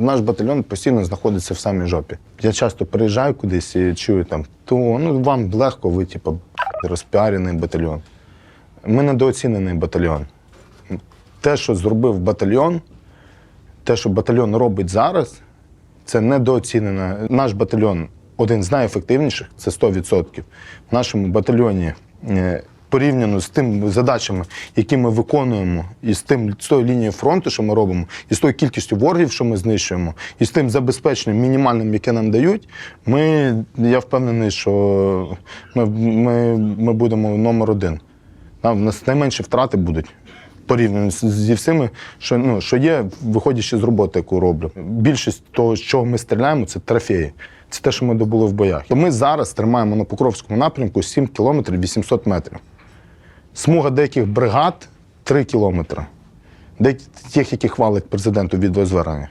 Наш батальйон постійно знаходиться в самій жопі. Я часто приїжджаю кудись і чую там, то ну вам легко, ви типу розпіарений батальйон. Ми недооцінений батальйон. Те, що зробив батальйон, те, що батальйон робить зараз, це недооцінено. Наш батальйон один з найефективніших, це 100%. В нашому батальйоні е, порівняно з тими задачами, які ми виконуємо, і з тим з тою лінією фронту, що ми робимо, і з тою кількістю ворогів, що ми знищуємо, і з тим забезпеченням мінімальним, яке нам дають, ми, я впевнений, що ми, ми, ми будемо номер один. Там в нас найменші втрати будуть порівняно зі всіми, що, ну, що є, виходячи з роботи, яку роблю. Більшість того, з чого ми стріляємо, це трофеї. Це те, що ми добули в боях. То Ми зараз тримаємо на Покровському напрямку 7 кілометрів 800 метрів. Смуга деяких бригад 3 кілометри. Тих, які хвалить президенту відеозвернення.